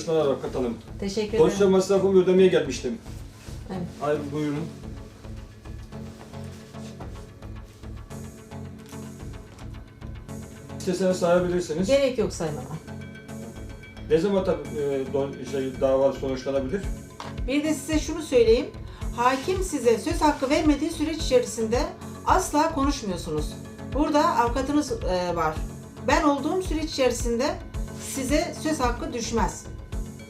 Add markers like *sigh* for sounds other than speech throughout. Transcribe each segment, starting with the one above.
Çalışmalar Avukat Hanım. Teşekkür ederim. masrafımı ödemeye gelmiştim. Evet. Hayır, buyurun. İsteseniz sayabilirsiniz. Gerek yok saymama. Ne zaman tabii, e, do- şey, dava sonuçlanabilir? Bir de size şunu söyleyeyim. Hakim size söz hakkı vermediği süreç içerisinde asla konuşmuyorsunuz. Burada avukatınız e, var. Ben olduğum süreç içerisinde size söz hakkı düşmez.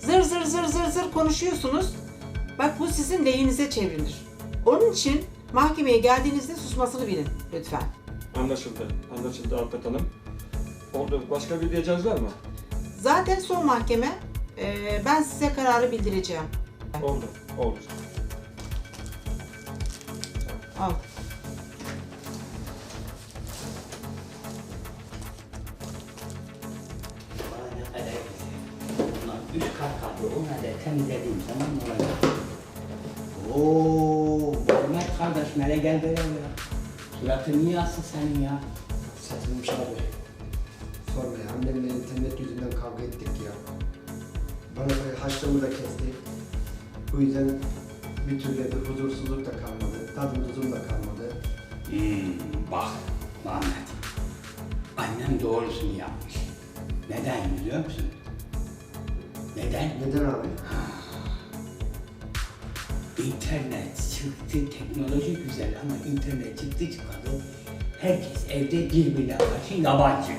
Zır zır zır zır zır konuşuyorsunuz. Bak bu sizin lehinize çevrilir. Onun için mahkemeye geldiğinizde susmasını bilin lütfen. Anlaşıldı. Anlaşıldı Avukat Hanım. Oldu. Başka bir diyeceğiniz var mı? Zaten son mahkeme. e, ben size kararı bildireceğim. Oldu. Oldu. Al. Temizlediğim zaman olacak? Oo, Mehmet kardeş nereye gel böyle ya? Suratın niye asıl senin ya? Satılmış abi. Sorma ya. Annemle internet yüzünden kavga ettik ya. Bana böyle haçlığımı da kesti. Bu yüzden bir türlü bir huzursuzluk da kalmadı. Tadım tuzum da kalmadı. Hmm, bak Mehmet. Annem doğrusunu yapmış. Neden biliyor musun? Neden? Neden abi? *sighs* İnternet çıktı, teknoloji güzel ama internet çıktı çıkalı herkes evde birbirine karşı yabancı.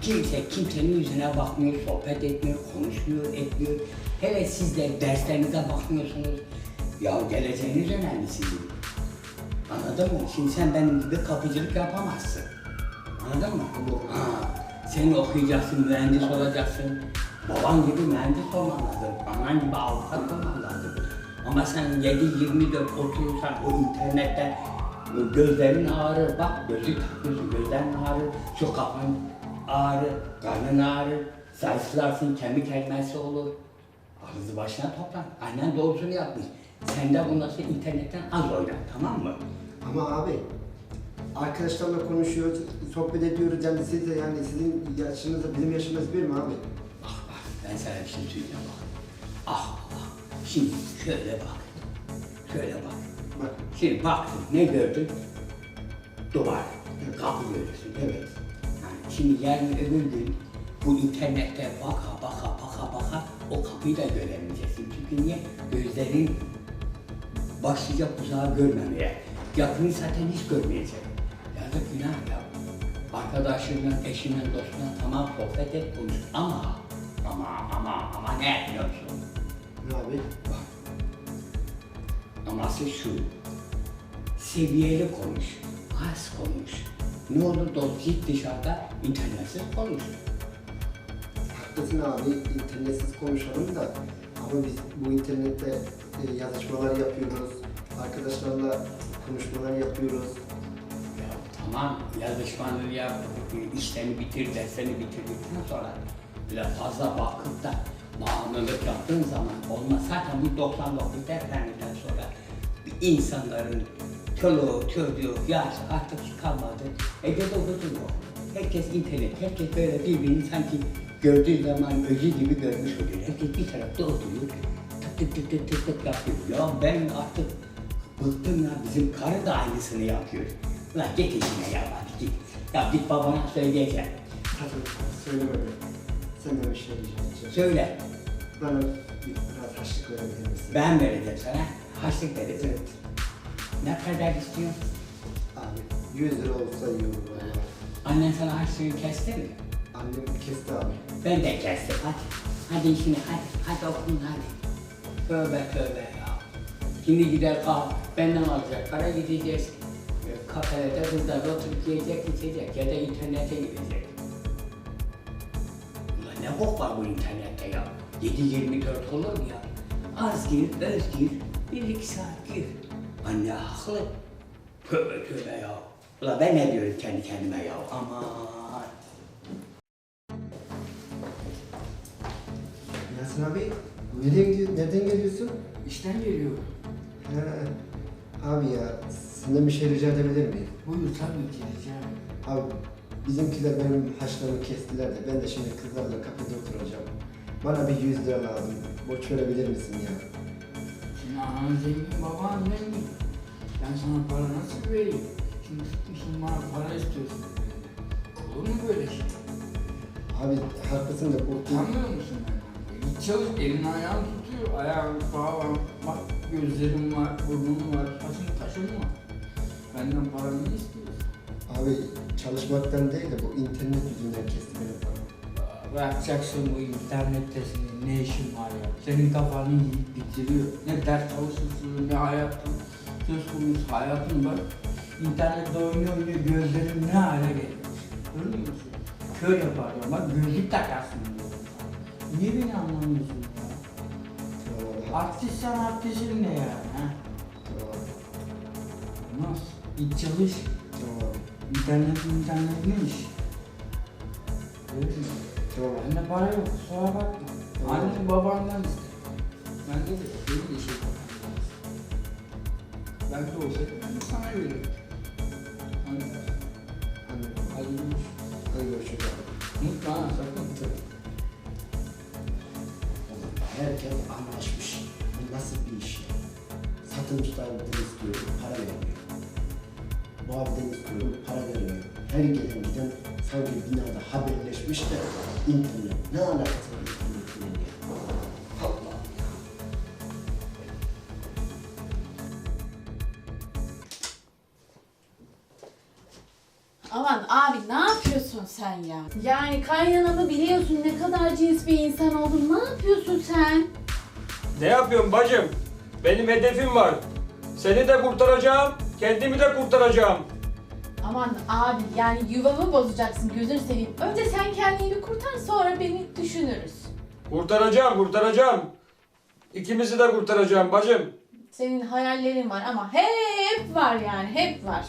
Kimse kimsenin yüzüne bakmıyor, sohbet etmiyor, konuşmuyor, etmiyor. Hele siz de derslerinize bakmıyorsunuz. Ya geleceğiniz önemli sizin. Anladın mı? Şimdi sen benim gibi kapıcılık yapamazsın. Anladın mı? Ha, sen okuyacaksın, mühendis olacaksın. Baban gibi mühendis olman lazım. Gibi avukat olman. Ama sen 7-24 oturursan o internette gözlerin ağrır. Bak gözlük takıyorsun, gözlerin ağrır. Şu kafan ağrır, karnın ağrır. Zayıflarsın, kemik erimesi olur. Ağzı başına toplan. Annen doğrusunu yapmış. Sen de bundan sonra internetten az oyna, tamam mı? Ama abi arkadaşlarla konuşuyoruz, sohbet ediyoruz. Yani siz de yani sizin yaşınızda bizim yaşımız bir mi abi? Ben sana bir şey söyleyeceğim bak. Ah ah. Şimdi şöyle bak. Şöyle bak. Bak Şimdi baktın ne gördün? Duvar. Kapı görüyorsun. evet. Yani şimdi yarın öbür gün bu internette baka baka baka baka o kapıyı da göremeyeceksin. Çünkü niye? Gözlerin başlayacak uzağı görmemeye. Yakını zaten hiç görmeyecek. Yazık günah ya. Arkadaşınla, eşinle, dostunla tamam sohbet et konuş ama ama ama ama ne yapıyorsun? Ne abi? Bak. Aması şu. Seviyeli konuş. Az konuş. Ne olur ol, git dışarıda internetsiz konuş. Haklısın abi, internetsiz konuşalım da ama biz bu internette e, yazışmalar yapıyoruz, arkadaşlarla konuşmalar yapıyoruz. Ya tamam yazışmanı yap, işlerini bitir, derslerini bitirdikten sonra bile fazla bakıp da bağımlılık yaptığın zaman olmaz. Zaten bu 99 depreminden sonra insanların çoluğu, çocuğu, yaş artık kalmadı. Evde de huzur yok. Herkes internet, herkes böyle birbirini sanki gördüğü zaman özü gibi görmüş oluyor. Herkes bir tarafta oturuyor, tık tık tık tık tık tık yapıyor. Ya ben artık bıktım ya, bizim karı da aynısını yapıyor. Ulan git işine ya, hadi git. Ya git babana söyleyeceğim. Tatlım, söyleme be. Senden bir şey diyeceğim. Söyle, Bana bir biraz harçlık verebilir misin? ben vereceğim sana, harçlık vereceğim. Evet. Ne kadar istiyorsun? Abi 100 lira olsa iyi olur valla. Annen sana harçlığı kesti mi? Annem kesti abi. Ben de kestim, hadi. Hadi işine, hadi, hadi okuyun hadi. Tövbe tövbe ya. Şimdi gider kal, benden alacak, para gideceğiz. E, Kafelerde kızlarla oturup yiyecek, içecek ya da internete girecek. Ne bok var bu internette ya? 7-24 olur mu ya? Az gir, öz gir, bir iki saat gir. Anne haklı. Tövbe tövbe ya. Ulan ben ne diyorum kendi kendime ya? Aman. Yasin abi, nereye? Nereden geliyorsun? İşten geliyor. He. Abi ya, senden bir şey rica edebilir miyim? Buyur tabii ki rica Abi bizimkiler benim haçlarımı kestiler de ben de şimdi kızlarla kafede oturacağım. Bana bir 100 lira lazım. Borç verebilir misin ya? Şimdi anan zengin, baban zengin. Ben sana para nasıl vereyim? Şimdi tutmuşsun bana para istiyorsun. Olur mu böyle şey? Abi haklısın da bu... Utanmıyor musun benden? Git çalış, elin ayağın tutuyor. Ayağın bağlan, bak gözlerim var, burnum var, saçın taşın var. Benden para ne istiyorsun? Abi çalışmaktan değil de bu internet yüzünden kesti beni para. Bırakacaksın bu internette senin ne işin var ya? Senin kafanı yiyip bitiriyor. Ne ders çalışırsın, ne hayatın söz konusu hayatın var. İnternette oynuyor oynuyor gözlerin ne hale gelmiş. Görmüyor musun? Kör yapar ya bak gözlük takarsın diyorum. Niye beni anlamıyorsun ya? Tamam abi. Artistsen artistin ne yani. Nasıl? Git çalış. İnternet internet ne iş? Öyle mi? Abi. Bende para yok, kusura bakma. Annen babandan iste. Bende de benim de şey Ben de olsaydı ben de sana verirdim. Hadi, Anladım. hadi görüş. Hadi görüşürüz abi. Unutma ha sakın. Herkes anlaşmış. Bu nasıl bir iş ya? Satılmışlardan istiyorum, para vermiyor. Bu abiden istiyorum, para vermiyor. Her gelen giden sanki binada haberleşmiş de internet. Ne alakası var internetle? Allah ya. Aman abi ne yapıyorsun sen ya? Yani kaynanamı biliyorsun ne kadar cins bir insan oldun. Ne yapıyorsun sen? Ne yapıyorum bacım? Benim hedefim var. Seni de kurtaracağım, kendimi de kurtaracağım. Aman abi yani yuvamı bozacaksın gözünü seveyim. Önce sen kendini kurtar sonra beni düşünürüz. Kurtaracağım, kurtaracağım. İkimizi de kurtaracağım bacım. Senin hayallerin var ama hep var yani hep var.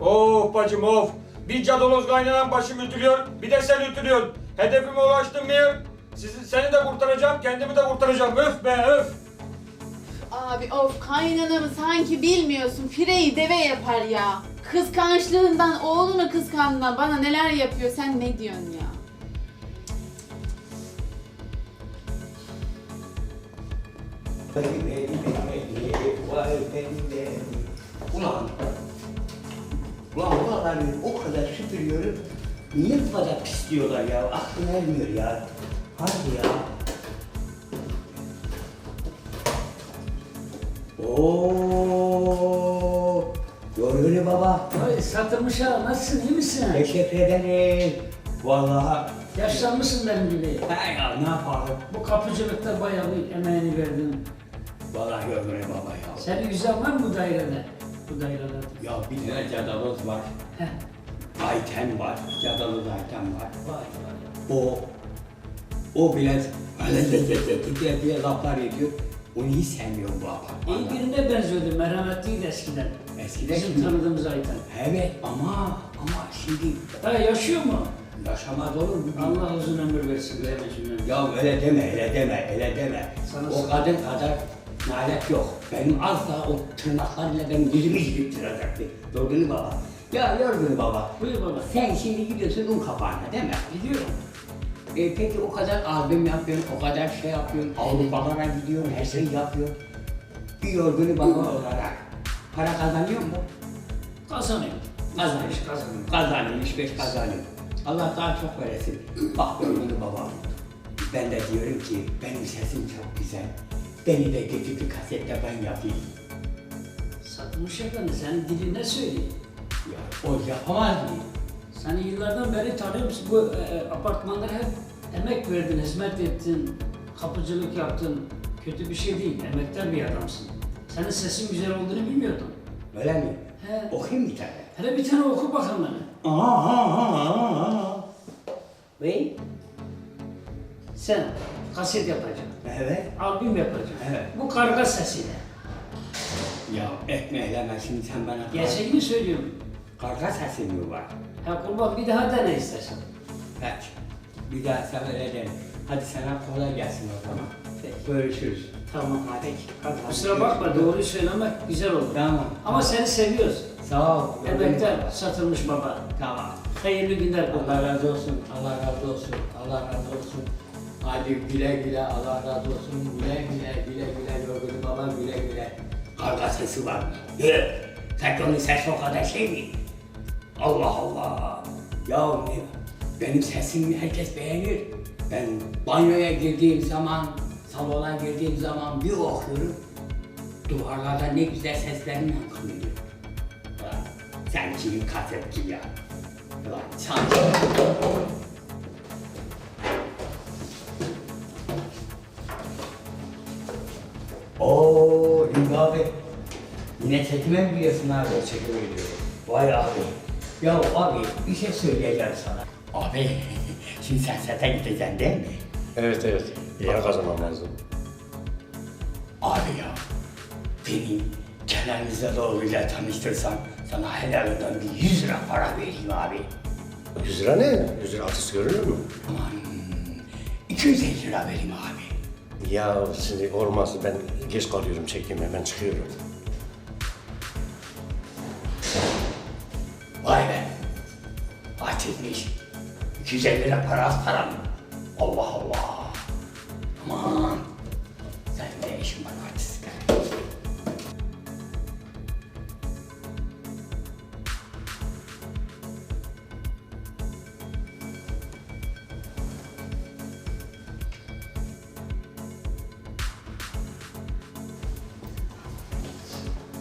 Of bacım of. Bir cadaloz kaynanan başım ütülüyor, bir de sen ütülüyorsun. Hedefime ulaştım mı? Sizi, seni de kurtaracağım, kendimi de kurtaracağım. Öf be öf. Abi of kaynanamı sanki bilmiyorsun. Fireyi deve yapar ya. Kıskançlığından oğlunu kıskandığından bana neler yapıyor sen ne diyorsun ya? Ulan. Ulan buraları o kadar süpürüyorum. Niye bu kadar pis diyorlar ya? Aklım ermiyor ya. Hadi ya. Oo, Yorgunu baba. Ay satılmış ha, nasılsın, iyi misin? Teşekkür ederim. Vallahi. Yaşlanmışsın benim gibi. He ya ne yapalım? Bu kapıcılıkta bayağı bir emeğini verdin. Vallahi Yorgunu baba ya. Senin yüzden var mı bu dairede? Bu dairelerde. Ya bir tane cadaloz var. Heh. Ayten var. Cadaloz Ayten var. Vay vay. O o biraz *laughs* diye diye laflar ediyor. Onu hiç sevmiyorum bu İyi apartmanda. birine benziyordu, merhametliydi eskiden. Eskiden Bizim şimdi- tanıdığımız Ayten. Evet ama ama şimdi Ha yaşıyor mu? yaşamaz olur mu? Allah uzun ömür versin verme cümlemi. Ya öyle deme, öyle deme, öyle deme. Sana o kadın kadar nalet yok. Benim az daha o tırnaklarıyla benim yüzümü yıktıracaktı. Yorgunu baba. Ya yorgunu baba. Buyur baba. Sen şimdi gidiyorsun un kapağına değil mi? Gidiyorum. E peki o kadar albüm yapıyorsun, o kadar şey yapıyorsun, Avrupalara gidiyorsun, her şeyi yapıyorsun. Bir yorgunu baba olarak para kazanıyor mu? Kazanıyor. Beş kazanıyorum. Kazanıyor, iş beş kazanıyor. Allah daha çok veresin. Bak yorgunu baba. Ben de diyorum ki benim sesim çok güzel. Beni de getir bir kasette ben yapayım. Satılmış efendi, senin dilin ne söylüyor? Ya o yapamaz mı? Seni yıllardan beri tanıyorum. Bu e, apartmanlara hep emek verdin, hizmet ettin, kapıcılık yaptın. Kötü bir şey değil, emektar bir adamsın. Senin sesin güzel olduğunu bilmiyordum. Öyle mi? He. Okuyayım bir tane. Hele bir tane oku bakalım bana. Aa, aa, aa, aa. Ve sen kaset yapacaksın, Evet. albüm yapacaksın. Evet. Bu karga sesiyle. Ya ekmeğleme şimdi sen bana. Gerçeğini söylüyorum. Karga sesi mi var? Ha kurban bir daha dene istersen. Peki. Bir daha sen öyle deme. Hadi sana kolay gelsin o zaman. Görüşürüz. Tamam. Hadi. Hadi. Kusura bakma doğruyu söylemek güzel olur. Tamam. Ama seni seviyoruz. Sağ ol. Emektar satılmış baba. Tamam. hayırlı günler. Allah razı olsun, Allah razı olsun, Allah razı olsun. Hadi güle güle, Allah razı olsun. Güle güle, güle güle, Yorgun baba güle güle. Karga sesi var. Yok, Fekro'nun sesi o kadar şey mi? Allah Allah. Ya ne? Benim sesimi herkes beğenir. Ben banyoya girdiğim zaman, salona girdiğim zaman bir okuyorum. Duvarlarda ne güzel seslerim yankılanıyor. Ulan sen kimin kasetçi ya? Ulan sanki... Oo Ünlü abi. Yine çekime mi gidiyorsun abi? Çekime gidiyorum. Vay abi. Ya abi bir şey söyleyeceğim sana. Abi şimdi sen sete gideceksin değil mi? Evet evet. İyi kazanmam lazım. Abi ya beni Kenan Rızalıoğlu'yla tanıştırsan sana helalından bir 100 lira para vereyim abi. 100 lira ne? 100 lira artist görünür mü? Aman 250 lira vereyim abi. Ya şimdi olmaz. Ben geç kalıyorum çekeyim hemen çıkıyorum. 250 lira para az? Allah Allah. Aman. Sen ne işin var artistle?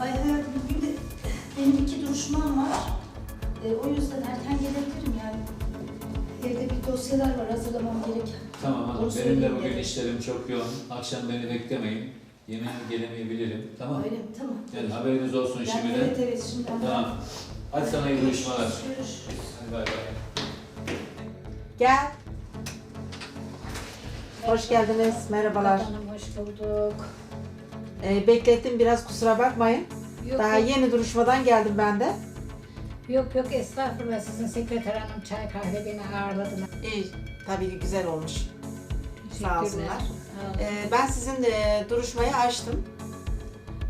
Ay hayatım bugün de benim iki duruşmam var. E, o yüzden erken gelebilirim yani. Dosyalar var hazırlamam gereken. Tamam Onu hanım. Benim de söyleyeyim bugün dedim. işlerim çok yoğun. Akşam beni beklemeyin. Yemeğe gelemeyebilirim. Tamam. Öyle mi? Tamam. Yani haberiniz olsun Yani şimdiden. evet evet şimdi Tamam. Hadi sana iyi görüşmeler. Görüşürüz. Hadi bay bay. Gel. Hoş geldiniz. Merhabalar. Hanım hoş bulduk. Ee, beklettim biraz kusura bakmayın. Yok, Daha yok, yeni duruşmadan geldim ben de. Yok yok estağfurullah sizin sekreter hanım çay kahve beni ağırladılar. İyi. Tabii ki güzel olmuş. Sağ olsunlar. Sağ olun. Ee, ben sizin de duruşmayı açtım.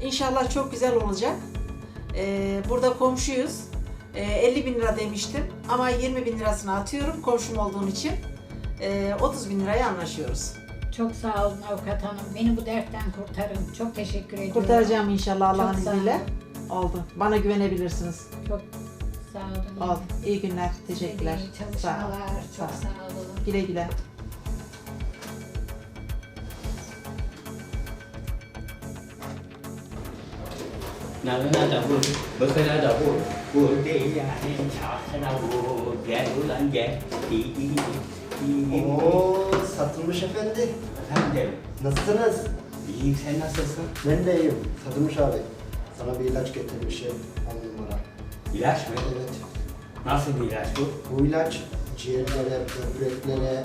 İnşallah çok güzel olacak. Ee, burada komşuyuz. Ee, 50 bin lira demiştim ama 20 bin lirasını atıyorum komşum olduğum için. Ee, 30 bin liraya anlaşıyoruz. Çok sağ olun avukat hanım. Beni bu dertten kurtarın. Çok teşekkür ediyorum. Kurtaracağım inşallah Allah'ın Çok sağ izniyle. Oldu. Bana güvenebilirsiniz. Çok sağ olun. Oldu. İyi günler. Teşekkürler. İyi Sağ olun. çalışmalar. Çok Sağ olun. sağ olun. Güle güle. Nada nada vur, bakana da vur. Vur değil yani çarşına vur. Gel ulan gel. İyi iyi iyi. Oo satılmış efendi. Efendim, Nasılsınız? iyiyim sen nasılsın? Ben de iyiyim. Satılmış abi. Sana bir ilaç getirmişim. On numara. İlaç mı? Evet. Nasıl bir ilaç bu? Bu ilaç ciğerlere, böbreklere,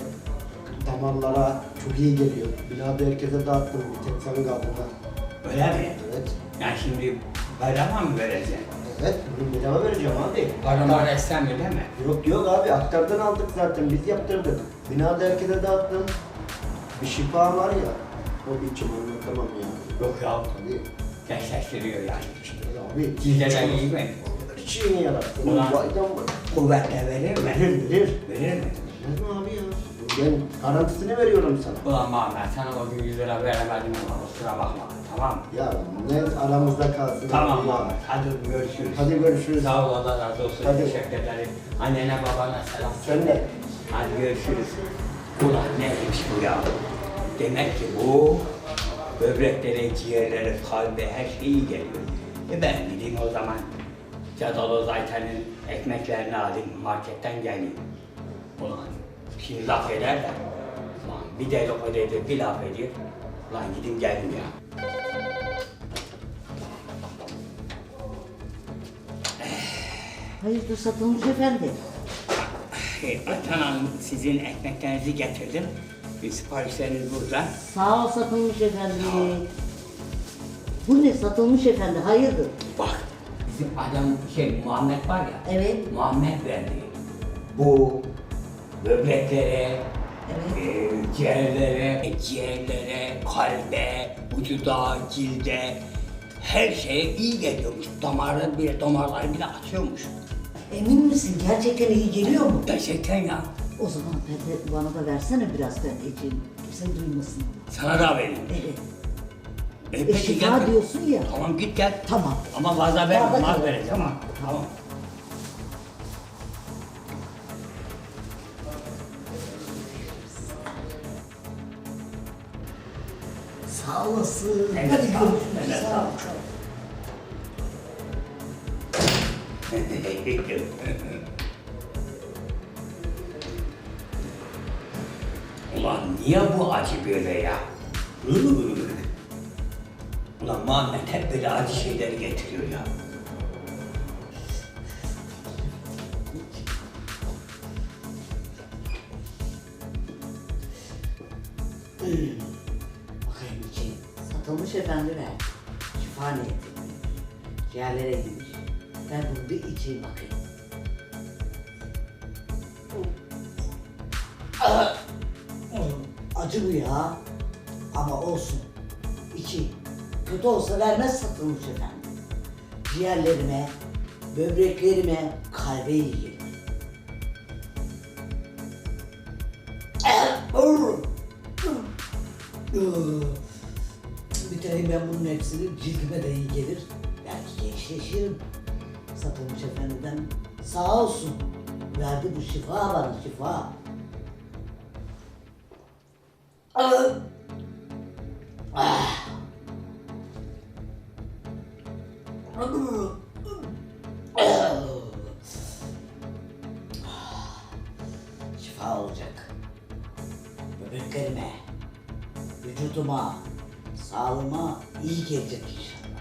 damarlara çok iyi geliyor. Binada herkese dağıttım. Bir tek sen kaldın ha. Öyle mi? Evet. Yani şimdi bayrama mı vereceksin? Evet. Bunu bedava vereceğim abi. Paramı ressam öyle mi? Yok yok abi aktardan aldık zaten biz yaptırdık. Binada herkese dağıttım. Bir şifa var ya. O içim anlatamam ya. Yok ya, Tabii. gençleştiriyor yani. İşte abi. Cilden iyi mi? Çiğni yarattı. Var. Kuvvetle verir mi? Verir verir. Verir mi? Verir mi abi ya? Ben garantisini veriyorum sana. Ulan Muhammed sana o gün 100 lira veremedim ama kusura bakma. Tamam mı? Ya ne aramızda kalsın. Tamam abi. Hadi görüşürüz. Hadi görüşürüz. Sağ ol Allah razı olsun. Hadi. Teşekkür ederim. Annene babana selam. Sen de. Hadi görüşürüz. Ulan neymiş bu ya? Demek ki bu böbreklere, ciğerlere, kalbe her şey iyi geliyor. E ben gideyim o zaman. Cadalo Zayten'in ekmeklerini alayım, marketten geleyim. Ulan şimdi laf ederler. Ulan bir dedikodu ediyor, bir laf ediyor. Ulan gideyim geldim ya. Hayırdır satılmış efendi? Ayten Hanım sizin ekmeklerinizi getirdim. Bir siparişleriniz burada. Sağ ol satılmış efendi. Bu ne satılmış efendi? Hayırdır? Bizim adam şey Muhammed var ya. Evet. Muhammed verdi. Bu böbreklere, Evet. e, ciğerlere, ciğerlere, kalbe, vücuda, cilde her şeye iyi geliyormuş. Damarları bile, damarları bile açıyormuş. Emin misin? Gerçekten iyi geliyor mu? Gerçekten ya. O zaman ben de, bana da versene biraz ben içeyim. Kimse duymasın. Sana da vereyim. Evet. E, peki şifa gel. diyorsun ya. Tamam git gel. Tamam. Ama fazla az al. vereceğim. Tamam. Tamam. Sağ olasın. Evet, Hadi sağ ol. görüşürüz. Evet, Sağ ol. *laughs* Ulan niye bu acı böyle ya? Iıı. Muhammed hep böyle acı şeyleri getiriyor ya. Bakayım içeyim. Satılmış efendi ver. Şifa niyetine. Ciğerlere girmiş. Ben bunu bir içeyim bakayım. Acı bu ya. Ama olsun. İçeyim. Kötü olsa vermez satılmış efendi. Ciğerlerime, böbreklerime, kalbe iyi gelir. Bitireyim ben bunun hepsini, cildime de iyi gelir. Belki gençleşirim. Satılmış efendiden sağ olsun. Verdi bu şifa bana şifa. Peace.